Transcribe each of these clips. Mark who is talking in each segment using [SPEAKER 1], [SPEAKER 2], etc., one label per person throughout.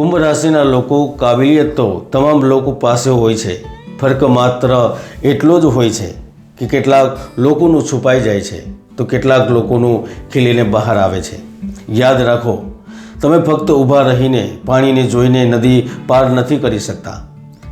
[SPEAKER 1] કુંભ રાશિના લોકો કાબિલિયત તો તમામ લોકો પાસે હોય છે. ફરક માત્ર એટલો જ હોય છે કે કેટલાક લોકોનું છુપાઈ જાય છે તો કેટલાક લોકોનું ખીલીને બહાર આવે છે. યાદ રાખો, તમે ફક્ત ઊભા રહીને પાણીને જોઈને નદી પાર નથી કરી શકતા.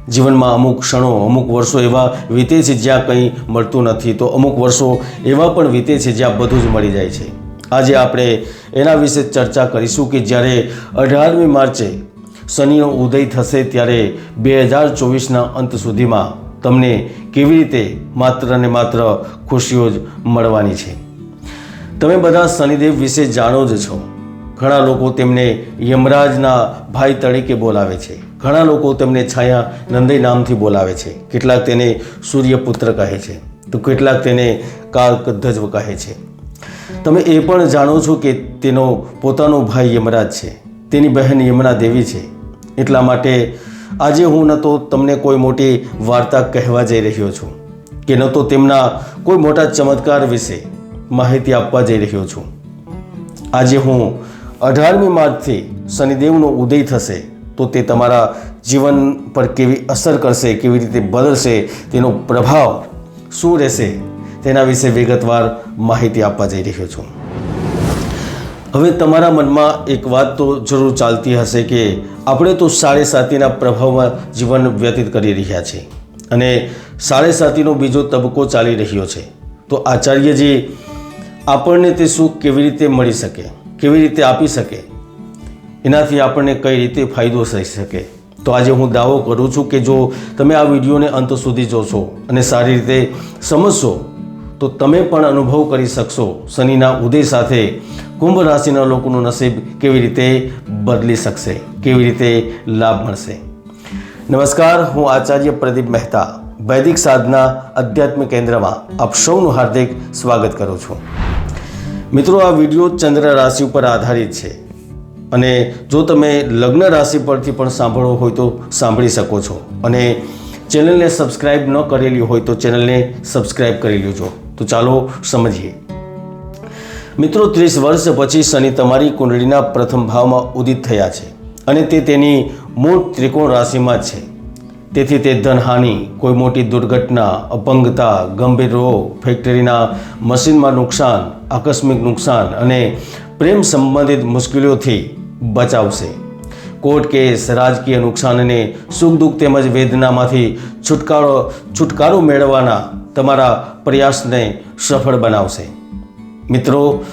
[SPEAKER 1] જીવનમાં અમુક ક્ષણો, અમુક વર્ષો એવા વીતે છે જ્યાં કંઈ મળતું નથી, તો અમુક વર્ષો એવા પણ વીતે છે જ્યાં બધું જ મળી જાય છે. આજે આપણે એના વિશે ચર્ચા કરીશું કે જ્યારે અઢારમી માર્ચે શનિનો ઉદય થશે ત્યારે બે હજાર ચોવીસના અંત સુધીમાં તમને કેવી રીતે માત્ર ને માત્ર ખુશીઓ જ મળવાની છે. તમે બધા શનિદેવ વિશે જાણો જ છો. ઘણા લોકો તેમને યમરાજના ભાઈ તરીકે બોલાવે છે. ઘણા લોકો તેમને છાયા નંદય નામથી બોલાવે છે. કેટલાક તેને સૂર્યપુત્ર કહે છે. તો કેટલાક તેને કાળધ્વજ કહે છે. તમે એ પણ જાણો છો કે તેનો પોતાનો ભાઈ યમરાજ છે. તેની બહેન યમુના દેવી છે. એટલા માટે આજે હું ન તો તમને કોઈ મોટી વાર્તા કહેવા જઈ રહ્યો છું કે ન તો તેમના કોઈ મોટા ચમત્કાર વિશે માહિતી આપવા જઈ રહ્યો છું. આજે હું અઢારમી માર્ચથી શનિદેવનો ઉદય થશે તો તે તમારા જીવન પર કેવી અસર કરશે, કેવી રીતે બદલશે, તેનો પ્રભાવ શું રહેશે તેના વિશે વિગતવાર માહિતી આપવા જઈ રહ્યો છું. હવે તમારા મનમાં એક વાત તો જરૂર ચાલતી હશે કે આપણે તો સાડે સાતીના પ્રભાવમાં જીવન વ્યતીત કરી રહ્યા છીએ અને સાડે સાતીનો બીજો તબક્કો ચાલી રહ્યો છે. તો આચાર્યજી આપણને તે સુખ કેવી રીતે મળી શકે, કેવી રીતે આપી શકે? એનાથી આપણને કઈ રીતે ફાયદો થઈ શકે? તો આજે હું દાવો કરું છું કે જો તમે આ વિડીયોને અંત સુધી જોશો અને સારી રીતે સમજશો, તો તમે પણ અનુભવ કરી શકશો શનિના ઉદય સાથે કુંભ રાશિના લોકોનું નસીબ કેવી રીતે બદલી શકશે? કેવી રીતે લાભ મળશે? નમસ્કાર, હું આચાર્ય પ્રદીપ મહેતા, વૈદિક સાધના આધ્યાત્મિક કેન્દ્રમાં આપ સૌનું હાર્દિક સ્વાગત કરું છું. મિત્રો, આ વીડિયો ચંદ્ર રાશિ ઉપર આધારિત છે અને જો તમે લગ્ન રાશિ પરથી પણ સાંભળવો હોય તો સાંભળી શકો છો અને ચેનલને સબસ્ક્રાઇબ ન કરેલી હોય તો ચેનલને સબસ્ક્રાઇબ કરી લેજો. તો ચાલો સમજીએ. મિત્રો, ત્રીસ વર્ષ પછી શનિ તમારી કુંડળીના પ્રથમ ભાવમાં ઉદિત થયા છે અને તે તેની મૂળ ત્રિકોણ રાશિમાં છે. તેથી તે ધનહાનિ, કોઈ મોટી દુર્ઘટના, અપંગતા, ગંભીર રોગ, ફેક્ટરીના મશીનમાં નુકસાન, આકસ્મિક નુકસાન અને પ્રેમ સંબંધિત મુશ્કેલીઓથી બચાવશે. કોર્ટ કેસ, રાજકીય નુકસાન અને સુખ દુઃખ તેમજ વેદનામાંથી છુટકારો છુટકારો મેળવવાના તમારા પ્રયાસને સફળ બનાવશે. મિત્રો,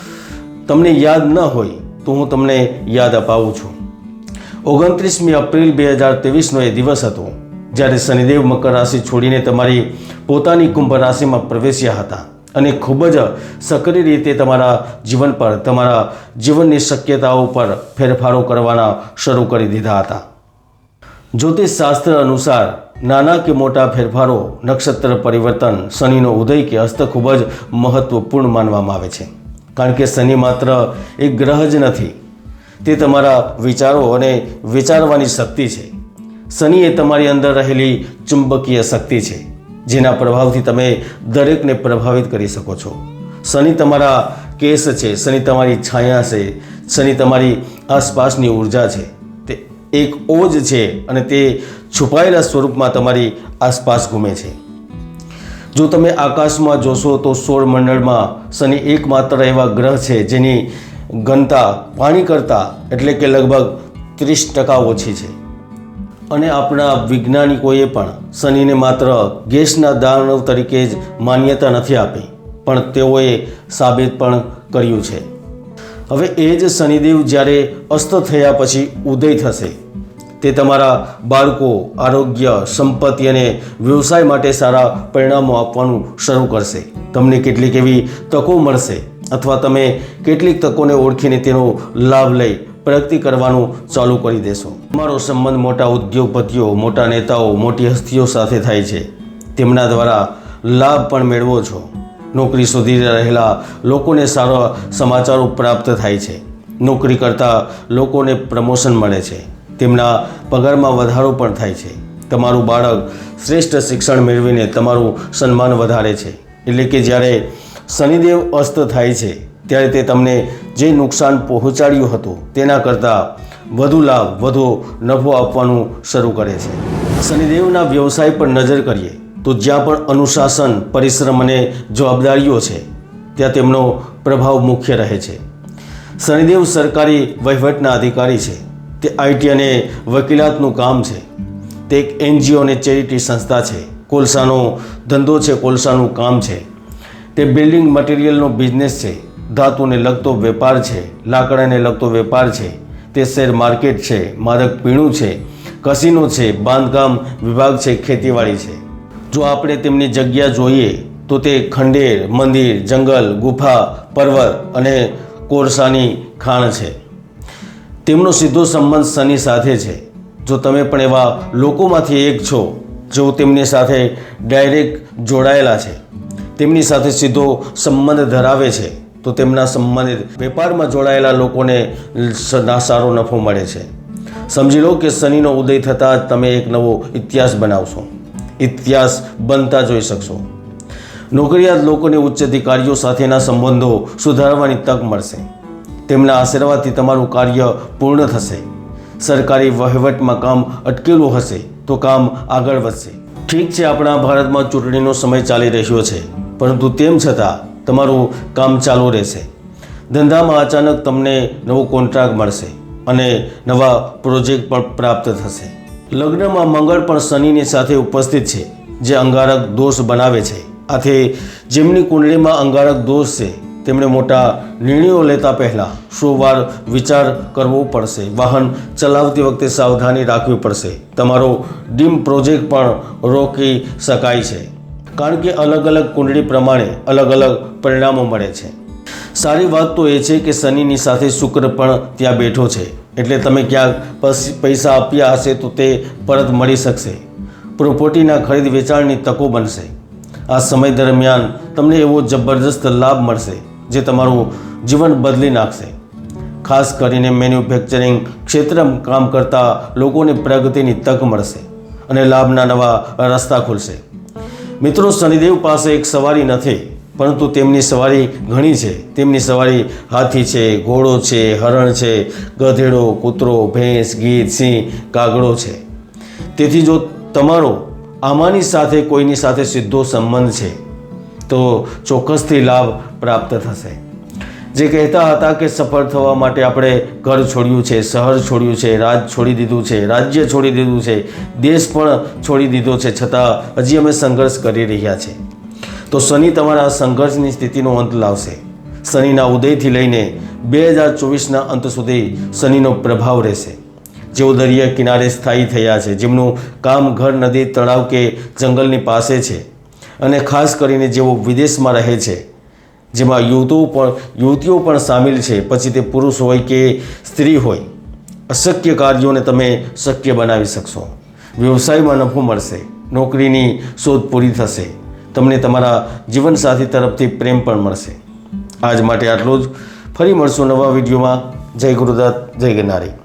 [SPEAKER 1] તમને યાદ ન હોય તો હું તમને યાદ અપાવું છું. ઓગણત્રીસમી એપ્રિલ બે હજાર ત્રેવીસનો એ દિવસ હતો જ્યારે શનિદેવ મકર રાશિ છોડીને તમારી પોતાની કુંભ રાશિમાં પ્રવેશ્યા હતા અને ખૂબ જ સક્રિય રીતે તમારા જીવન પર, તમારા જીવનની શક્યતાઓ પર ફેરફારો કરવાના શરૂ કરી દીધા હતા. જ્યોતિષશાસ્ત્ર અનુસાર નાના કે મોટા ફેરફારો, નક્ષત્ર પરિવર્તન, શનિનો ઉદય કે અસ્ત ખૂબ જ મહત્વપૂર્ણ માનવામાં આવે છે. કારણ કે શનિ માત્ર એક ગ્રહ જ નથી, તે તમારા વિચારો અને વિચારવાની શક્તિ છે. શનિ એ તમારી અંદર રહેલી ચુંબકીય શક્તિ છે, જેના પ્રભાવથી તમે દરેકને પ્રભાવિત કરી શકો છો. શનિ તમારા કેસ છે, શનિ તમારી છાયા છે, શનિ તમારી આસપાસની ઊર્જા છે. તે એક ઓજ છે અને તે છુપાયેલા સ્વરૂપમાં તમારી આસપાસ ઘૂમે છે. જો તમે આકાશમાં જોશો તો સોળ મંડળમાં શનિ એકમાત્ર એવા ગ્રહ છે જેની ઘનતા પાણી કરતાં એટલે કે લગભગ ત્રીસ ટકા ઓછી છે. અને આપણા વૈજ્ઞાનિકોએ પણ શનિને માત્ર ગેસના દાનવ તરીકે જ માન્યતા નથી આપી, પણ તેઓએ સાબિત પણ કર્યું છે. હવે એ જ શનિદેવ જ્યારે અસ્ત થયા પછી ઉદય થશે. તે તમારા બાળકો, આરોગ્ય, સંપત્તિ અને વ્યવસાય માટે સારા પરિણામો આપવાનું શરૂ કરશે. તમને કેટલીક એવી તકો મળશે અથવા તમે કેટલીક તકોને ઓળખીને તેનો લાભ લઈ પ્રગતિ કરવાનું ચાલુ કરી દેશો. તમારો સંબંધ મોટા ઉદ્યોગપતિઓ, મોટા નેતાઓ, મોટી હસ્તીઓ સાથે થાય છે. તેમના દ્વારા લાભ પણ મેળવો છો. નોકરી શોધી રહેલા લોકોને સારા સમાચારો પ્રાપ્ત થાય છે. નોકરી કરતા લોકોને પ્રમોશન મળે છે. તેમના પગારમાં વધારો પણ થાય છે. તમારું બાળક શ્રેષ્ઠ શિક્ષણ મેળવીને તમારું સન્માન વધારે છે. એટલે કે જ્યારે શનિદેવ અસ્ત થાય છે, ત્યારે તે તમને જે નુકસાન પહોંચાડ્યું હતું, તેના કરતાં વધુ લાભ, વધુ નફો આપવાનું શરૂ કરે છે. શનિદેવના વ્યવસાય પર નજર કરીએ, તો જ્યાં પણ અનુશાસન, પરિશ્રમ અને જવાબદારીઓ છે, ત્યાં તેમનો પ્રભાવ મુખ્ય રહે છે. શનિદેવ સરકારી વહીવટના અધિકારી છે. તે આઈટી અને વકીલાતનું કામ છે. તે એક એનજીઓ અને ચેરિટી સંસ્થા છે. કોલસાનો ધંધો છે, કોલસાનું કામ છે. તે બિલ્ડિંગ મટીરિયલનો બિઝનેસ છે. ધાતુને લગતો વેપાર છે, લાકડાને લગતો વેપાર છે. તે શેર માર્કેટ છે, માદક પીણું છે, કસિનો છે, બાંધકામ વિભાગ છે, ખેતીવાડી છે. જો આપણે તેમની જગ્યા જોઈએ, તો તે ખંડેર, મંદિર, જંગલ, ગુફા, પર્વત અને કોરસાની ખાણ છે. તેમનો સીધો સંબંધ શનિ સાથે છે. જો તમે પણ એવા લોકોમાંથી એક છો, જેઓ તેમની સાથે ડાયરેક્ટ જોડાયેલા છે, તેમની સાથે સીધો સંબંધ ધરાવે છે, તો તેમના સંબંધિત વેપારમાં જોડાયેલા લોકોને સારો નફો મળે છે. સમજી લો કે શનિનો ઉદય થતાં જ તમે એક નવો ઇતિહાસ બનાવશો. ઇતિહાસ બનતા જોઈ શકશો. નોકરિયાત લોકોને ઉચ્ચ અધિકારીઓ સાથેના સંબંધો સુધારવાની તક મળશે. તેમના આશીર્વાદથી તમારું કાર્ય પૂર્ણ થશે. સરકારી વહીવટમાં કામ અટકેલું હશે તો કામ આગળ વધશે. ઠીક છે, આપણા ભારતમાં ચૂંટણીનો સમય ચાલી રહ્યો છે, પરંતુ તેમ છતાં તમારું કામ ચાલુ રહેશે. ધંધામાં અચાનક તમને નવો કોન્ટ્રાક્ટ મળશે અને નવા પ્રોજેક્ટ પણ પ્રાપ્ત થશે. લગ્નમાં મંગળ પણ શનિની સાથે ઉપસ્થિત છે, જે અંગારક દોષ બનાવે છે. આથી જેમની કુંડળીમાં અંગારક દોષ છે તેમણે મોટા નિર્ણયો લેતા પહેલાં સોવાર વાર વિચાર કરવો પડશે. વાહન ચલાવતી વખતે સાવધાની રાખવી પડશે. તમારો ડીમ પ્રોજેક્ટ પણ રોકી શકાય છે. કારણ કે અલગ અલગ કુંડળી પ્રમાણે અલગ અલગ પરિણામો મળે છે. સારી વાત તો એ છે કે શનિની સાથે શુક્ર પણ ત્યાં બેઠો છે. એટલે તમે ક્યાંક પૈસા આપ્યા હશે તો તે પરત મળી શકશે. પ્રોપર્ટીના ખરીદ વેચાણની તકો બનશે. આ સમય દરમિયાન તમને એવો જબરદસ્ત લાભ મળશે. જે તમારું જીવન બદલી નાખશે. ખાસ કરીને મેન્યુફેક્ચરિંગ ક્ષેત્રમાં કામ કરતા લોકોને પ્રગતિની તક મળશે અને લાભના નવા રસ્તા ખુલશે. મિત્રો, શનિદેવ પાસે એક સવારી નથી, પરંતુ તેમની સવારી ઘણી છે. તેમની સવારી હાથી છે, ઘોડો છે, હરણ છે, ગધેડો, કૂતરો, ભેંસ, ગીધ, સિંહ, કાગડો છે. તેથી જો તમારો આમાંની સાથે કોઈની સાથે સીધો સંબંધ છે, તો ચોક્કસથી લાભ પ્રાપ્ત થશે. જે કહેતા હતા કે સફળ થવા માટે આપણે ઘર છોડ્યું છે, શહેર છોડ્યું છે, રાજ છોડી દીધું છે, રાજ્ય છોડી દીધું છે, દેશ પણ છોડી દીધો છે, છતાં હજી અમે સંઘર્ષ કરી રહ્યા છે. તો શનિ તમારા સંઘર્ષની સ્થિતિનો અંત લાવશે. શનિના ઉદયથી લઈને બે હજાર ચોવીસના અંત સુધી શનિનો પ્રભાવ રહેશે. જેઓ દરિયા કિનારે સ્થાયી થયા છે, જેમનું કામ ઘર, નદી, તળાવ કે જંગલની પાસે છે અને ખાસ કરીને જેઓ વિદેશમાં રહે છે જેમાં યુવતો પણ, યુવતીઓ પણ સામેલ છે. પછી તે પુરુષ હોય કે સ્ત્રી હોય, અશક્ય કાર્યોને તમે શક્ય બનાવી શકશો. વ્યવસાયમાં નફો મળશે, નોકરીની શોધ પૂરી થશે. તમને તમારા જીવનસાથી તરફથી પ્રેમ પણ મળશે. આજ માટે આટલું જ. ફરી મળશું નવા વિડીયોમાં. જય ગુરુદત્ત, જય ગિરનારી.